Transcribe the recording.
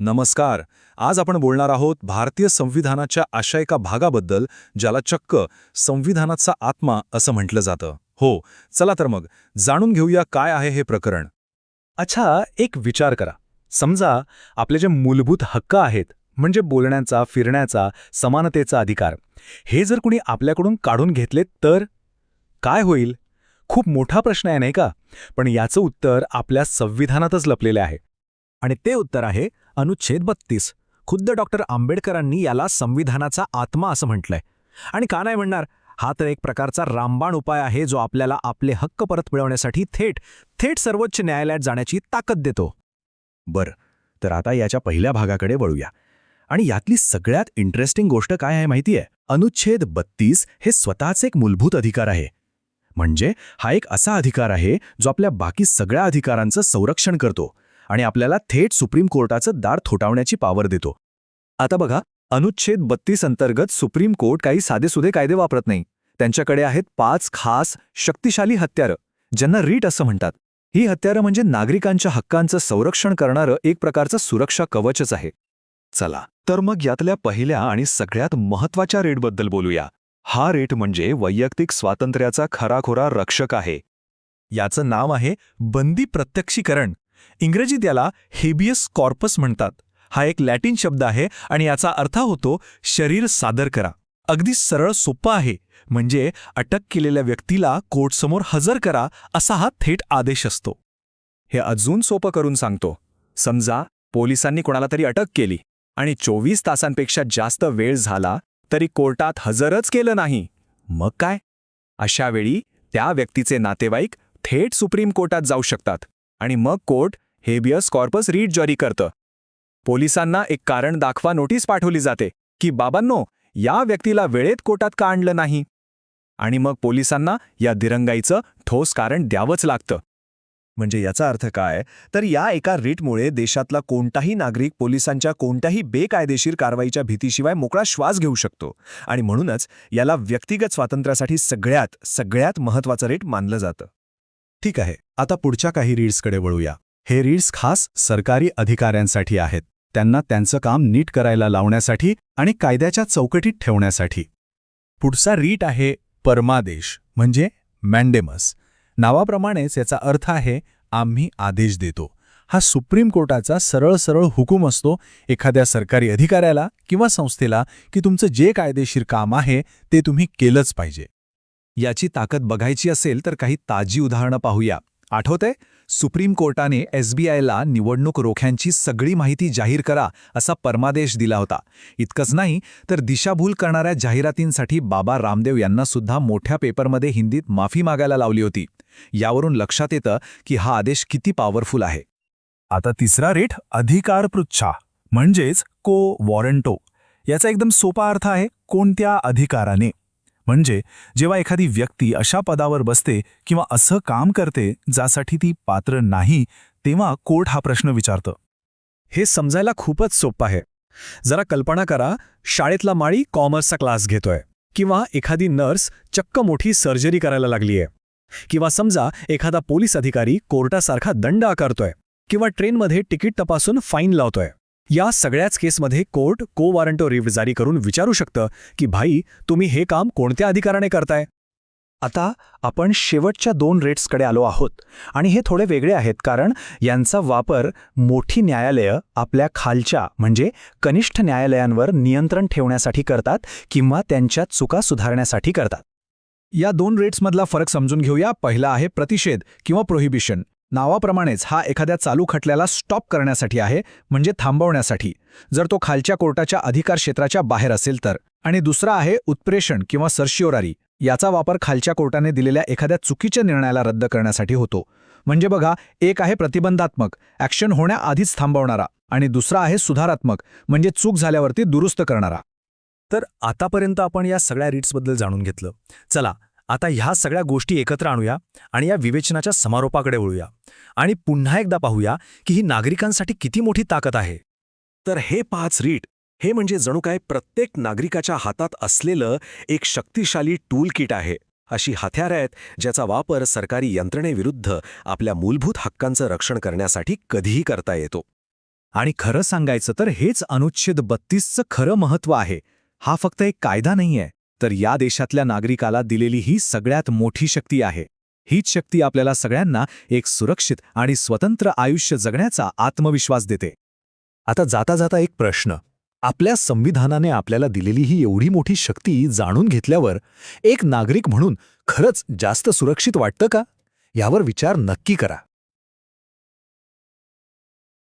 नमस्कार. आज आपण बोलणार आहोत भारतीय संविधानाच्या अशा एका भागाबद्दल ज्याला चक्क संविधानाचा आत्मा असं म्हटलं जातं. हो चला तर मग जाणून घेऊया काय आहे हे प्रकरण. अच्छा एक विचार करा. समजा आपले जे मूलभूत हक्क आहेत म्हणजे बोलण्याचा फिरण्याचा समानतेचा अधिकार हे जर कुणी आपल्याकडून काढून घेतले तर? काय होईल? खूप मोठा प्रश्न आहे नाही का? पण याचं उत्तर आपल्या संविधानातच लपलेले आहे. आणि ते उत्तर आहे अनुच्छेद बत्तीस. खुद्द डॉक्टर आंबेडकरांनी याला संविधानाचा आत्मा असं म्हटलंय. आणि का नाही म्हणणार? हा तर एक प्रकारचा रामबाण उपाय आहे जो आपल्याला आपले हक्क परत मिळवण्यासाठी थेट थेट सर्वोच्च न्यायालयात जाण्याची ताकद देतो. बरं तर आता याच्या पहिल्या भागाकडे वळूया. आणि यातली सगळ्यात इंटरेस्टिंग गोष्ट काय आहे माहिती आहे अनुच्छेद बत्तीस हे स्वतःच एक मूलभूत अधिकार आहे. म्हणजे हा एक असा अधिकार आहे जो आपल्या बाकी सगळ्या अधिकारांचं संरक्षण करतो. आणि आपल्याला थेट सुप्रीम कोर्टाचं दार थोटावण्याची पावर देतो. आता बघा अनुच्छेद बत्तीस अंतर्गत सुप्रीम कोर्ट काही साधेसुधे कायदे वापरत नाही. त्यांच्याकडे आहेत पाच खास शक्तिशाली हत्यारं ज्यांना रीट असं म्हणतात. ही हत्यारं म्हणजे नागरिकांच्या हक्कांचं संरक्षण करणारं एक प्रकारचं सुरक्षा कवचच आहे. चला तर मग यातल्या पहिल्या आणि सगळ्यात महत्त्वाच्या रेटबद्दल बोलूया. हा रेट म्हणजे वैयक्तिक स्वातंत्र्याचा खराखोरा रक्षक आहे. याचं नाव आहे बंदी प्रत्यक्षीकरण. इंग्रजीत याला हेबियस कॉर्पस म्हणतात. हा एक लॅटिन शब्द आहे आणि याचा अर्थ होतो शरीर सादर करा. अगदी सरळ सोपं आहे. म्हणजे अटक केलेल्या व्यक्तीला कोर्टसमोर हजर करा असा हा थेट आदेश असतो. हे अजून सोपं करून सांगतो. समजा पोलिसांनी कोणाला तरी अटक केली आणि चोवीस तासांपेक्षा जास्त वेळ झाला तरी कोर्टात हजरच केलं नाही. मग काय? अशावेळी त्या व्यक्तीचे नातेवाईक थेट सुप्रीम कोर्टात जाऊ शकतात. आणि मग कोर्ट हेबियस कॉर्पस रीट जारी करतं. पोलिसांना एक कारण दाखवा नोटीस पाठवली जाते की बाबांनो या व्यक्तीला वेळेत कोर्टात का आणलं नाही? आणि मग पोलिसांना या दिरंगाईचं ठोस कारण द्यावंच लागतं. म्हणजे याचा अर्थ काय? तर या एका रीटमुळे देशातला कोणताही नागरिक पोलिसांच्या कोणत्याही बेकायदेशीर कारवाईच्या भीतीशिवाय मोकळा श्वास घेऊ शकतो. आणि म्हणूनच याला व्यक्तिगत स्वातंत्र्यासाठी सगळ्यात सगळ्यात महत्वाचं रेट मानलं जातं. ठीक आहे आता पुढच्या काही रीड्सकडे वळूया. हे रीड्स खास सरकारी अधिकाऱ्यांसाठी आहेत. त्यांना त्यांचं काम नीट करायला लावण्यासाठी आणि कायद्याच्या चौकटीत ठेवण्यासाठी. पुढचा रीट आहे परमादेश म्हणजे मॅन्डेमस. नावाप्रमाणेच याचा अर्थ आहे आम्ही आदेश देतो. हा सुप्रीम कोर्टाचा सरळ सरळ हुकूम असतो एखाद्या सरकारी अधिकाऱ्याला किंवा संस्थेला की तुमचं जे कायदेशीर काम आहे ते तुम्ही केलंच पाहिजे. याची ताकद बघायची असेल तर काही ताजी उदाहरणं पाहूया. आठवतंय? सुप्रीम कोर्टाने एसबीआयला निवडणूक रोख्यांची सगळी माहिती जाहीर करा असा परमादेश दिला होता. इतकंच नाही तर दिशाभूल करणाऱ्या जाहिरातींसाठी बाबा रामदेव यांना सुद्धा मोठ्या पेपरमध्ये हिंदीत माफी मागायला लावली होती. यावरून लक्षात येतं की हा आदेश किती पॉवरफुल आहे. आता तिसरा रेट अधिकार पृच्छा म्हणजेच को वॉरंटो. याचा एकदम सोपा अर्थ आहे कोणत्या अधिकाराने? म्हणजे जेव्हा एखादी व्यक्ती अशा पदावर बसते किंवा असं काम करते ज्यासाठी ती पात्र नाही तेव्हा कोर्ट हा प्रश्न विचारतं. हे समजायला खूपच सोपं आहे. जरा कल्पना करा शाळेतला माळी कॉमर्सचा क्लास घेतोय किंवा एखादी नर्स चक्क मोठी सर्जरी करायला लागलीय. किंवा समजा एखादा पोलीस अधिकारी कोर्टासारखा दंड आकारतोय किंवा ट्रेनमध्ये तिकीट तपासून फाईन लावतोय. या सगळ्याच केसमध्ये कोर्ट को वॉरंटो रिव्ह जारी करून विचारू शकतं की भाई तुम्ही हे काम कोणत्या अधिकाराने करताय? आता आपण शेवटच्या दोन रेट्सकडे आलो आहोत आणि हे थोडे वेगळे आहेत कारण यांचा वापर मोठी न्यायालयं आपल्या खालच्या म्हणजे कनिष्ठ न्यायालयांवर नियंत्रण ठेवण्यासाठी करतात किंवा त्यांच्या चुका सुधारण्यासाठी करतात. या दोन रेट्समधला फरक समजून घेऊया. पहिला आहे प्रतिषेध किंवा प्रोहिबिशन नावाप्रमाणेच हा एखाद्या चालू खटल्याला स्टॉप करण्यासाठी आहे म्हणजे थांबवण्यासाठी. जर तो खालच्या कोर्टाच्या अधिकार क्षेत्राच्या बाहेर असेल तर. आणि दुसरा आहे उत्प्रेषण किंवा सर्शिओरारी याचा वापर खालच्या कोर्टाने दिलेल्या एखाद्या चुकीच्या निर्णयाला रद्द करण्यासाठी होतो. म्हणजे बघा एक आहे प्रतिबंधात्मक ॲक्शन होण्याआधीच थांबवणारा. आणि दुसरा आहे सुधारात्मक म्हणजे चूक झाल्यावरती दुरुस्त करणारा. तर आतापर्यंत आपण या सगळ्या रीट्सबद्दल जाणून घेतलं. चला आता ह्या सगळ्या गोष्टी एकत्र आणूया आणि या विवेचनाच्या समारोपाकडे वळूया. आणि पुन्हा एकदा पाहूया की ही नागरिकांसाठी किती मोठी ताकद आहे. तर हे पाच रीट हे म्हणजे जणू काय प्रत्येक नागरिकाच्या हातात असलेलं एक शक्तिशाली टूल किट आहे. अशी हत्यार आहेत ज्याचा वापर सरकारी यंत्रणेविरुद्ध आपल्या मूलभूत हक्कांचं रक्षण करण्यासाठी कधीही करता येतो. आणि खरं सांगायचं तर हेच अनुच्छेद बत्तीसचं खरं महत्त्व आहे. हा फक्त एक कायदा नाहीये तर या देशातल्या नागरिकाला दिलेली ही सगळ्यात मोठी शक्ती आहे. हीच शक्ती आपल्याला सगळ्यांना एक सुरक्षित आणि स्वतंत्र आयुष्य जगण्याचा आत्मविश्वास देते. आता जाता जाता एक प्रश्न. आपल्या संविधानाने आपल्याला दिलेली ही एवढी मोठी शक्ती जाणून घेतल्यावर एक नागरिक म्हणून खरंच जास्त सुरक्षित वाटतं का? यावर विचार नक्की करा.